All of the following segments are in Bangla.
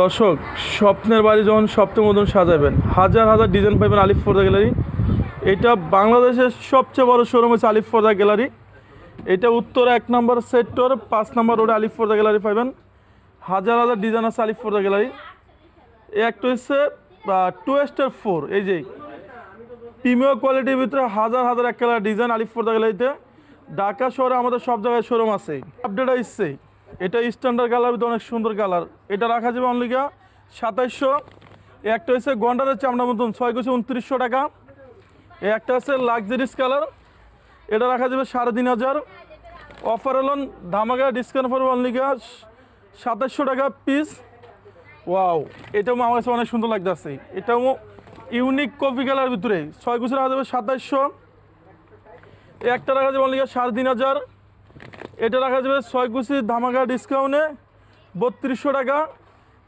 দর্শক, স্বপ্নের বাড়ি যখন স্বপ্নের মতন সাজাবেন, হাজার হাজার ডিজাইন পাবেন আলিফ ফোর্দা গ্যালারি। এটা বাংলাদেশের সবচেয়ে বড় শোরুম হচ্ছে আলিফ ফোর্দা গ্যালারি। এটা উত্তর এক নম্বর সেক্টর পাঁচ নম্বর রোডে আলিফ ফোর্দা গ্যালারি পাবেন। হাজার হাজার ডিজাইন আছে আলিফ ফোর্দা গ্যালারি। এই একটা হচ্ছে টু স্টার ফোর এই যে প্রিমিয়ার কোয়ালিটির ভিতরে হাজার হাজার এক কালার ডিজাইন আলিফ ফোর্দা গ্যালারিতে। ঢাকা শহরে আমাদের সব জায়গায় শোরুম আছে। আপডেট আসছে এটা স্ট্যান্ডার্ড কালার অনেক সুন্দর কালার এটা রাখা যাবে অনলিকা সাতাইশশো। একটা হচ্ছে গন্ডারের চামড়া মতন, ছয় কুচি উনত্রিশশো টাকা। একটা হচ্ছে লাক্সারিস কালার এটা রাখা যাবে সাড়ে তিন হাজার। অফার হলন ধামাকা ডিসকাউন্ট পড়বে অনলিকা সাতাশশো টাকা পিস ওয়াও এটাও আমার কাছে অনেক সুন্দর লাগতেছে। এটাও ইউনিক কপি কালার ভিতরে। ছয় কুচি রাখা যাবে সাতাইশশো। এই একটা রাখা যাবে অনলিকা সাড়ে তিন হাজার। এটা রাখা যাবে ছয় কুচি ধামাকা ডিসকাউন্টে বত্রিশশো টাকা।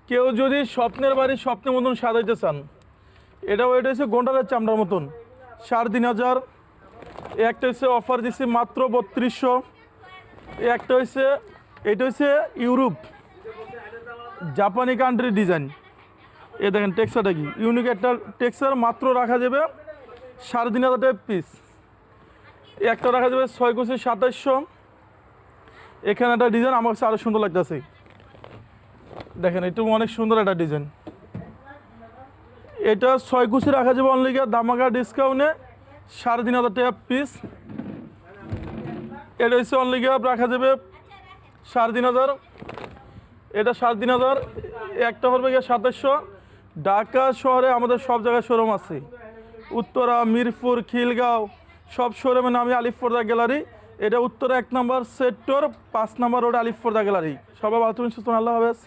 কেউ যদি স্বপ্নের বাড়ি স্বপ্নের মতন সাজাইতে চান এটা হচ্ছে গোন্ডারের চামড়ার মতন। সাড়ে তিন হাজার। একটা হচ্ছে অফার দিচ্ছে মাত্র বত্রিশশো। একটা হচ্ছে, এটা হচ্ছে ইউরোপ। জাপানি কান্ট্রি ডিজাইন এ দেখেন টেক্সারটা কি? ইউনিক একটা টেক্সার মাত্র রাখা যাবে সাড়ে তিন হাজার টাকা পিস একটা রাখা যাবে ছয় কুচি সাতাইশশো। এখানে একটা ডিজাইন আমার কাছে আরও সুন্দর লাগতেছে। দেখেন এটা অনেক সুন্দর একটা ডিজাইন এটা ছয় কুচি রাখা যাবে অনলিকা দামাকা ডিসকাউন্টে সাড়ে তিন হাজার টাকা পিস এটা হচ্ছে অনলিকা রাখা যাবে সাড়ে তিন হাজার। এটা সাড়ে তিন হাজার, একটা হবে গিয়ে সাতাশশো। ঢাকা শহরে আমাদের সব জায়গায় শোরুম আছে। উত্তরা, মিরপুর, খিলগাঁও, সব শোরুমের নামে আলিফপর্দা গ্যালারি। এটা উত্তর এক নম্বর সেক্টর পাঁচ নম্বর রোড আলিফপর্দা গ্যালারি। সবাই বাথরুম সুস্থ আল্লাহ হাফেজ।